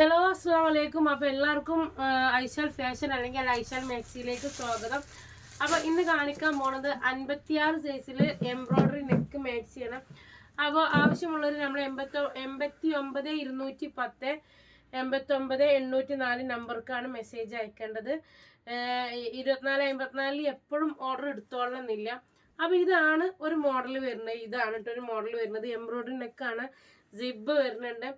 Hello അസ്സാം വലൈക്കും അപ്പോൾ എല്ലാവർക്കും ഐശാൽ ഫാഷൻ അല്ലെങ്കിൽ ഐശാൽ മാക്സിയിലേക്ക് സ്വാഗതം. അപ്പോൾ ഇന്ന് കാണിക്കാൻ പോണത് അൻപത്തിയാറ് സൈസിൽ എംബ്രോയ്ഡറി നെക്ക് മാക്സിയാണ്. അപ്പോൾ ആവശ്യമുള്ളവർ നമ്മൾ എൺപത്തി എൺപത്തി ഒമ്പത് ഇരുന്നൂറ്റി പത്ത് എൺപത്തൊമ്പത് എണ്ണൂറ്റി നാല് നമ്പർക്കാണ് മെസ്സേജ് അയക്കേണ്ടത്. ഇരുപത്തിനാല് അമ്പത്തിനാലിൽ എപ്പോഴും ഓർഡർ എടുത്തോളണമെന്നില്ല. അപ്പോൾ ഇതാണ് ഒരു മോഡൽ വരുന്നത്. ഇതാണ് കേട്ടോ ഒരു മോഡൽ വരുന്നത്. എംബ്രോയ്ഡറി നെക്കാണ്. സിബ് വരുന്നുണ്ട്.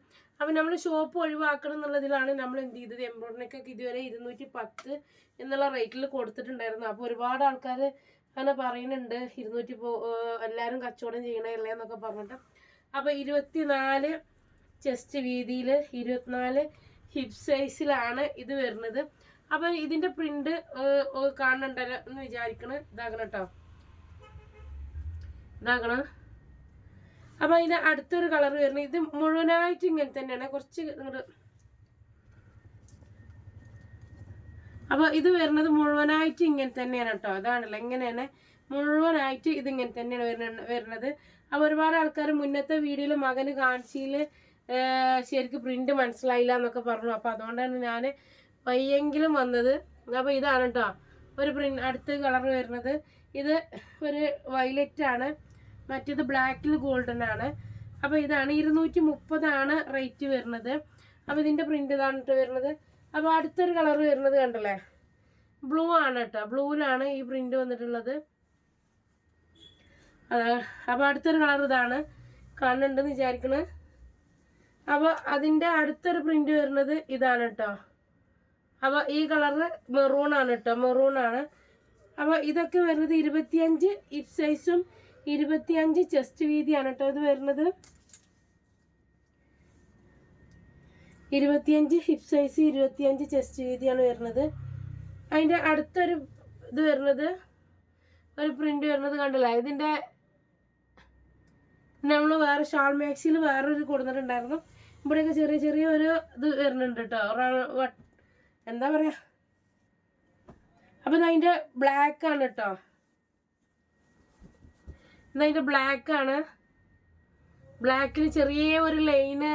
അപ്പം നമ്മൾ ഷോപ്പ് ഒഴിവാക്കണം എന്നുള്ളതിലാണ് നമ്മൾ എന്ത് ചെയ്തത്? എംബ്രോയിഡറിക്ക് ഒക്കെ ഇതുവരെ ഇരുന്നൂറ്റി പത്ത് എന്നുള്ള റേറ്റിൽ കൊടുത്തിട്ടുണ്ടായിരുന്നു. അപ്പോൾ ഒരുപാട് ആൾക്കാർ അങ്ങനെ പറയുന്നുണ്ട് ഇരുന്നൂറ്റി പോ എല്ലാവരും കച്ചവടം ചെയ്യണല്ലേ എന്നൊക്കെ പറഞ്ഞിട്ട്. അപ്പോൾ ഇരുപത്തിനാല് ചെസ്റ്റ് വീതിയിൽ ഇരുപത്തിനാല് ഹിപ് സൈസിലാണ് ഇത് വരുന്നത്. അപ്പം ഇതിന്റെ പ്രിന്റ് കാണുന്നുണ്ടല്ലോ എന്ന് വിചാരിക്കണം. ഇതാക്കണം കേട്ടോ. ഇതാക്കണം അപ്പം അതിന്റെ അടുത്തൊരു കളർ വരുന്നത്. ഇത് മുഴുവനായിട്ട് ഇങ്ങനെ തന്നെയാണ്. കുറച്ച് ഇങ്ങോട്ട് അപ്പോൾ ഇത് വരുന്നത് മുഴുവനായിട്ട് ഇങ്ങനെ തന്നെയാണ് കേട്ടോ. അതാണല്ലോ എങ്ങനെയാണ് മുഴുവനായിട്ട് ഇത് ഇങ്ങനെ തന്നെയാണ് വരുന്ന വരുന്നത്. അപ്പോൾ ഒരുപാട് ആൾക്കാർ മുന്നത്തെ വീഡിയോയിൽ മകന് കാണിച്ചിൽ ശരിക്ക് പ്രിന്റ് മനസ്സിലായില്ല എന്നൊക്കെ പറഞ്ഞു. അപ്പോൾ അതുകൊണ്ടാണ് ഞാൻ പയ്യെങ്കിലും വന്നത്. അപ്പോൾ ഇതാണ് കേട്ടോ. ഒരു പ്രിന്റ് അടുത്ത കളർ വരുന്നത്. ഇത് ഒരു വയലറ്റ് ആണ്. മറ്റേത് ബ്ലാക്കിൽ ഗോൾഡൻ ആണ്. അപ്പോൾ ഇതാണ് ഇരുന്നൂറ്റി മുപ്പതാണ് റേറ്റ് വരുന്നത്. അപ്പോൾ ഇതിന്റെ പ്രിന്റ് ഇതാണ് വരുന്നത്. അപ്പോൾ അടുത്തൊരു കളർ വരുന്നത് കണ്ടല്ലേ? ബ്ലൂ ആണ് കേട്ടോ ബ്ലൂവിലാണ് ഈ പ്രിന്റ് വന്നിട്ടുള്ളത്. അപ്പോൾ അടുത്തൊരു കളർ ഇതാണ്. കാണുന്നുണ്ടെന്ന് വിചാരിക്കണേ. അപ്പോൾ അതിന്റെ അടുത്തൊരു പ്രിന്റ് വരുന്നത് ഇതാണ് കേട്ടോ അപ്പോൾ ഈ കളറ് മെറൂൺ ആണ് കേട്ടോ മെറൂൺ ആണ്. അപ്പോൾ ഇതൊക്കെ വരുന്നത് ഇരുപത്തിയഞ്ച് ഇറ്റ് സൈസും ഇരുപത്തിയഞ്ച് ചെസ്റ്റ് വീതിയാണ് കേട്ടോ ഇത് വരുന്നത്. ഇരുപത്തിയഞ്ച് ഹിപ്പ് സൈസ് ഇരുപത്തിയഞ്ച് ചെസ്റ്റ് വീതിയാണ് വരുന്നത്. അതിന്റെ അടുത്തൊരു ഇത് വരുന്നത് ഒരു പ്രിന്റ് വരുന്നത് കണ്ടില്ല? ഇതിന്റെ നമ്മൾ വേറെ ഷാൾ മാക്സിയിൽ വേറൊരു കൊടുത്തിട്ടുണ്ടായിരുന്നു. ഇവിടെയൊക്കെ ചെറിയ ചെറിയ ഒരു ഇത് വരുന്നുണ്ട് കേട്ടോ. എന്താ പറയുക അപ്പം അതിന്റെ ബ്ലാക്ക് ആണ് കേട്ടോ. ഇതിന്റെ ബ്ലാക്ക് ആണ്. ബ്ലാക്കിൽ ചെറിയ ഒരു ലൈന്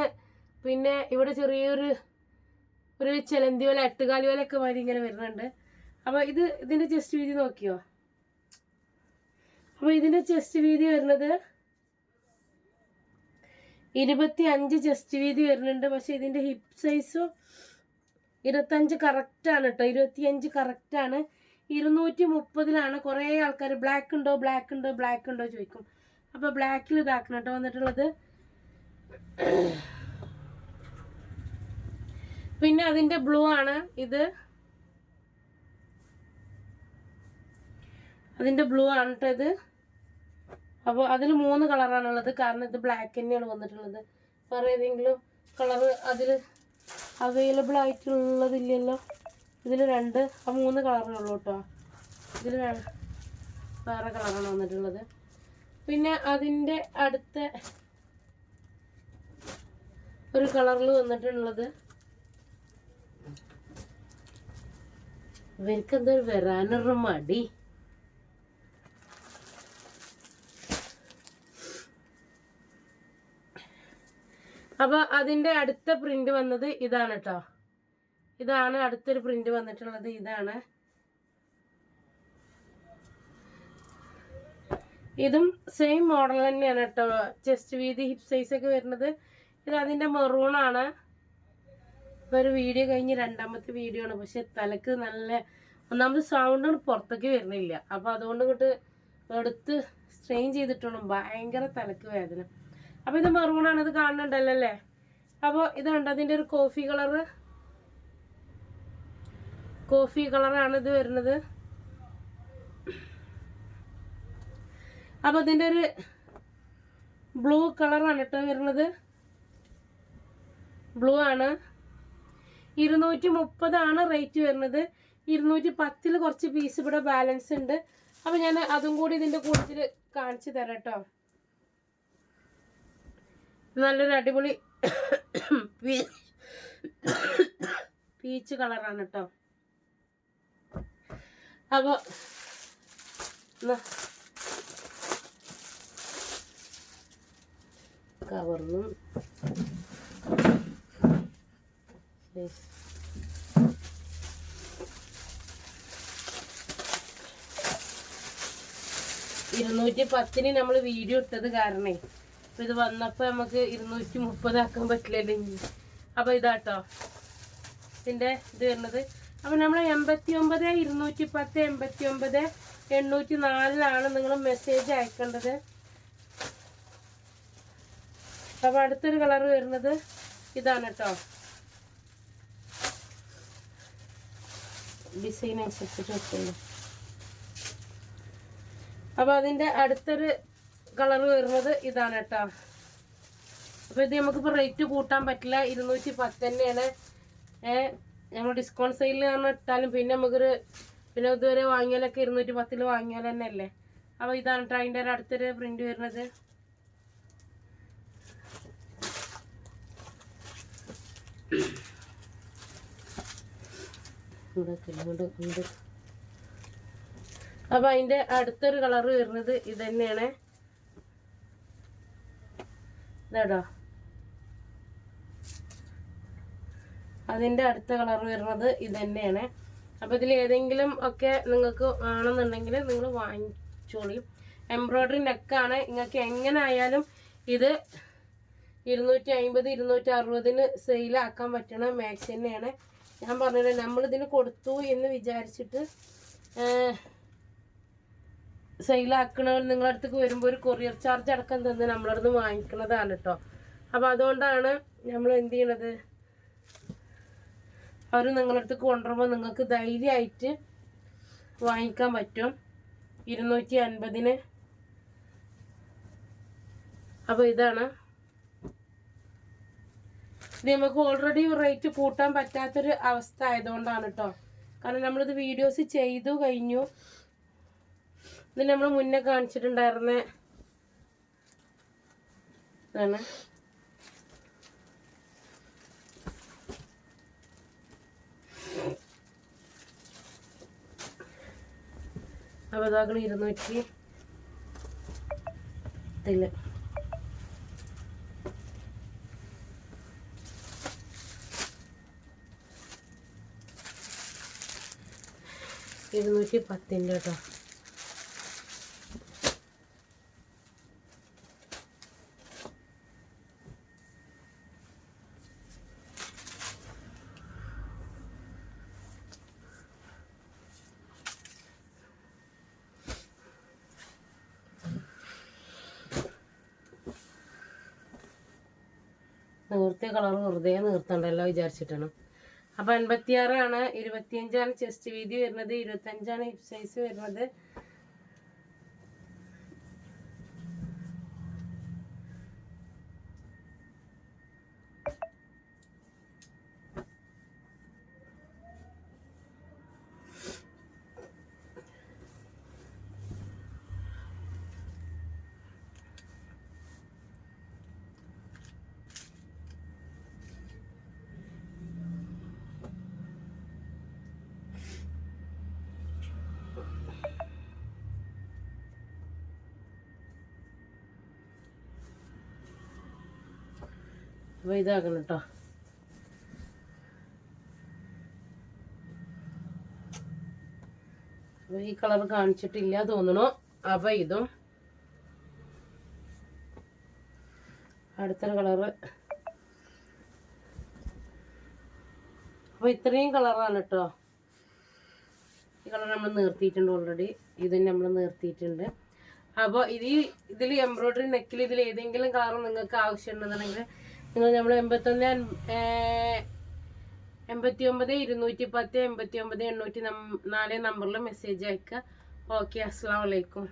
പിന്നെ ഇവിടെ ചെറിയൊരു ഒരു ചെലന്തി പോലെ എട്ടുകാലി ഒക്കെ മാതിരി ഇങ്ങനെ വരുന്നുണ്ട്. അപ്പോൾ ഇത് ഇതിന്റെ ചെസ്റ്റ് വീതി നോക്കിയോ? അപ്പോൾ ഇതിന്റെ ചെസ്റ്റ് വീതി വരുന്നത് ഇരുപത്തി അഞ്ച് ചെസ്റ്റ് വീതി വരുന്നുണ്ട്. പക്ഷെ ഇതിന്റെ ഹിപ്പ് സൈസും ഇരുപത്തഞ്ച് കറക്റ്റാണ് കേട്ടോ ഇരുപത്തിയഞ്ച് കറക്റ്റാണ് ഇരുന്നൂറ്റി മുപ്പതിലാണ് കുറേ ആൾക്കാർ ബ്ലാക്ക് ഉണ്ടോ ബ്ലാക്ക് ഉണ്ടോ ബ്ലാക്ക് ഉണ്ടോ ചോദിക്കും. അപ്പോൾ ബ്ലാക്കിൽ ഇതാക്കണം കേട്ടോ വന്നിട്ടുള്ളത്. പിന്നെ അതിന്റെ ബ്ലൂ ആണ് ഇത്. അതിന്റെ ബ്ലൂ ആണ് കേട്ടോ ഇത്. അപ്പോൾ അതിൽ മൂന്ന് കളറാണുള്ളത് കാരണം ഇത് ബ്ലാക്ക് തന്നെയാണ് വന്നിട്ടുള്ളത്. വേറെ ഏതെങ്കിലും കളർ അതിൽ അവൈലബിൾ ആയിട്ടുള്ളതില്ലല്ലോ. ഇതിൽ രണ്ട് ആ മൂന്ന് കളറേ ഉള്ളൂ കേട്ടോ ഇതിൽ വേറെ കളറാണ് വന്നിട്ടുള്ളത്. പിന്നെ അതിന്റെ അടുത്ത ഒരു കളറിൽ വന്നിട്ടുള്ളത് ഇവർക്ക് എന്തൊരു വരാനൊരു മടി? അപ്പോൾ അതിന്റെ അടുത്ത പ്രിന്റ് വന്നത് ഇതാണ് കേട്ടോ ഇതാണ് അടുത്തൊരു പ്രിന്റ് വന്നിട്ടുള്ളത്. ഇതാണ്. ഇതും സെയിം മോഡൽ തന്നെയാണ് കേട്ടോ. ചെസ്റ്റ് വീതി ഹിപ്പ് സൈസ് ഒക്കെ വരുന്നത്. ഇത് അതിന്റെ മെറൂണാണ് ഇപ്പോൾ ഒരു വീഡിയോ കഴിഞ്ഞ് രണ്ടാമത്തെ വീഡിയോ ആണ്. പക്ഷെ തലക്ക് നല്ല ഒന്നാമത് സൗണ്ട് പുറത്തേക്ക് വരുന്നില്ല. അപ്പോൾ അതുകൊണ്ട് ഇങ്ങോട്ട് എടുത്ത് സ്ട്രെയിൻ ചെയ്തിട്ടുള്ളൂ ഭയങ്കര തലക്ക് വേദന. അപ്പോൾ ഇത് മെറൂണാണ് ഇത് കാണുന്നുണ്ടല്ലോ അല്ലേ? അപ്പോൾ ഇതുണ്ട് അതിന്റെ ഒരു കോഫി കളറ് കോഫി കളറാണ് ഇത് വരുന്നത്. അപ്പോൾ ഇതിന്റെ ഒരു ബ്ലൂ കളറാണ് കേട്ടോ വരുന്നത്. ബ്ലൂ ആണ്. ഇരുന്നൂറ്റി മുപ്പതാണ് റേറ്റ് വരുന്നത്. ഇരുന്നൂറ്റി പത്തിൽ കുറച്ച് പീസ് ഇവിടെ ബാലൻസ് ഉണ്ട്. അപ്പോൾ ഞാൻ അതും കൂടി ഇതിന്റെ കൂടുതൽ കാണിച്ചു തരാം കേട്ടോ. നല്ലൊരു അടിപൊളി പീച്ച് കളറാണ് കേട്ടോ. അപ്പോൾ കവർന്നും. ഇരുന്നൂറ്റി പത്തിന് നമ്മൾ വീഡിയോ ഇട്ടത് കാരണേ. അപ്പൊ ഇത് വന്നപ്പോ നമുക്ക് ഇരുന്നൂറ്റി മുപ്പതാക്കാൻ പറ്റില്ലല്ലോ അപ്പൊ ഇതാട്ടോ. ഇതിന്റെ ഇത് വരുന്നത് അപ്പൊ നമ്മൾ എൺപത്തി ഒമ്പത് ഇരുന്നൂറ്റി പത്ത് എൺപത്തി ഒമ്പത് എണ്ണൂറ്റി നാലിലാണ് നിങ്ങൾ മെസ്സേജ് അയക്കേണ്ടത്. അപ്പൊ അടുത്തൊരു കളർ വരുന്നത് ഇതാണ് കേട്ടോ ഡിസൈൻ അനുസരിച്ചിട്ട് വെക്കുള്ളൂ അപ്പൊ അതിന്റെ അടുത്തൊരു കളർ വരുന്നത് ഇതാണ് കേട്ടോ അപ്പൊ ഇത് നമുക്കിപ്പോൾ റേറ്റ് കൂട്ടാൻ പറ്റില്ല. ഇരുന്നൂറ്റി പത്ത് തന്നെയാണ് ഞങ്ങൾ ഡിസ്കൗണ്ട് സെയിലിൽ കാരണം ഇട്ടാലും പിന്നെ നമുക്കൊരു പിന്നെ ഇതുവരെ വാങ്ങിയാലൊക്കെ ഇരുന്നൂറ്റി പത്തിൽ വാങ്ങിയാൽ തന്നെ അല്ലേ അപ്പോൾ ഇതാണ് കേട്ടോ അതിന്റെ ഒരു അടുത്തൊരു പ്രിന്റ് വരുന്നത്. അപ്പൊ അതിന്റെ അടുത്തൊരു കളറ് വരുന്നത് ഇത് തന്നെയാണ് ഇതാടോ അതിന്റെ അടുത്ത കളർ വരുന്നത് ഇത് തന്നെയാണ് അപ്പൊ ഇതിൽ ഏതെങ്കിലും ഒക്കെ നിങ്ങൾക്ക് ആണെന്നുണ്ടെങ്കിൽ നിങ്ങൾ വാങ്ങിച്ചോളിയും. എംബ്രോയ്ഡറി നെക്കാണ് നിങ്ങൾക്ക് എങ്ങനെ ആയാലും ഇത് ഇരുന്നൂറ്റി അമ്പത് ഇരുന്നൂറ്റി അറുപതിന് സെയിലാക്കാൻ പറ്റണ മാക്സ് തന്നെയാണ്. ഞാൻ പറഞ്ഞത് നമ്മളിതിന് കൊടുത്തു എന്ന് വിചാരിച്ചിട്ട് സെയിലാക്കണവർ നിങ്ങളുടെ അടുത്തേക്ക് വരുമ്പോൾ ഒരു കൊറിയർ ചാർജ് അടക്കം തന്ന് നമ്മളടുന്ന് വാങ്ങിക്കുന്നതാണ് കേട്ടോ അപ്പോൾ അതുകൊണ്ടാണ് നമ്മൾ എന്ത് ചെയ്യണത്? അവർ നിങ്ങളടുത്ത് കൊണ്ടുവരുമ്പോൾ നിങ്ങൾക്ക് ധൈര്യമായിട്ട് വാങ്ങിക്കാൻ പറ്റും. ഇരുന്നൂറ്റി അൻപതിന് അപ്പോൾ ഇതാണ്. ഇത് നമുക്ക് ഓൾറെഡി റേറ്റ് കൂട്ടാൻ പറ്റാത്തൊരു അവസ്ഥ ആയതുകൊണ്ടാണ് കേട്ടോ കാരണം നമ്മളിത് വീഡിയോസ് ചെയ്തു കഴിഞ്ഞു. ഇത് നമ്മൾ മുന്നേ കാണിച്ചിട്ടുണ്ടായിരുന്ന. ഇതാണ്. ഇതാക്കണം ഇരുന്നൂറ്റി പത്തിൽ. ഇരുന്നൂറ്റി പത്തിന്റെ കേട്ടോ. നീർത്തിയ കളർ വെറുതെ നീർത്തണ്ടല്ലോ വിചാരിച്ചിട്ടാണ്. അപ്പൊ എൺപത്തിയാറാണ് ഇരുപത്തിയഞ്ചാണ് ചെസ്റ്റ് വീതി വരുന്നത് ഇരുപത്തഞ്ചാണ് ഹിപ് സൈസ് വരുന്നത്. അപ്പൊ ഇതാക്കണം കേട്ടോ അപ്പോൾ ഈ കളർ കാണിച്ചിട്ടില്ല തോന്നണു അപ്പോൾ ഇതും അടുത്തൊരു കളറ്. അപ്പോൾ ഇത്രയും കളറാണ് കേട്ടോ ഈ കളർ നമ്മൾ നിർത്തിയിട്ടുണ്ട് ഓൾറെഡി ഇതും നമ്മൾ നിർത്തിയിട്ടുണ്ട്. അപ്പോൾ ഇത് ഇതിൽ എംബ്രോയ്ഡറി നെക്കിൽ ഇതിൽ ഏതെങ്കിലും കളർ നിങ്ങൾക്ക് ആവശ്യമുണ്ടെന്നുണ്ടെങ്കിൽ നിങ്ങൾ നമ്മൾ എൺപത്തൊന്ന് എൺപത്തി ഒമ്പത് ഇരുന്നൂറ്റി പത്ത് എൺപത്തി ഒമ്പത് എണ്ണൂറ്റി നാല് നമ്പറിൽ മെസ്സേജ് അയക്കുക ഓക്കെ അസ്സാം വലൈക്കും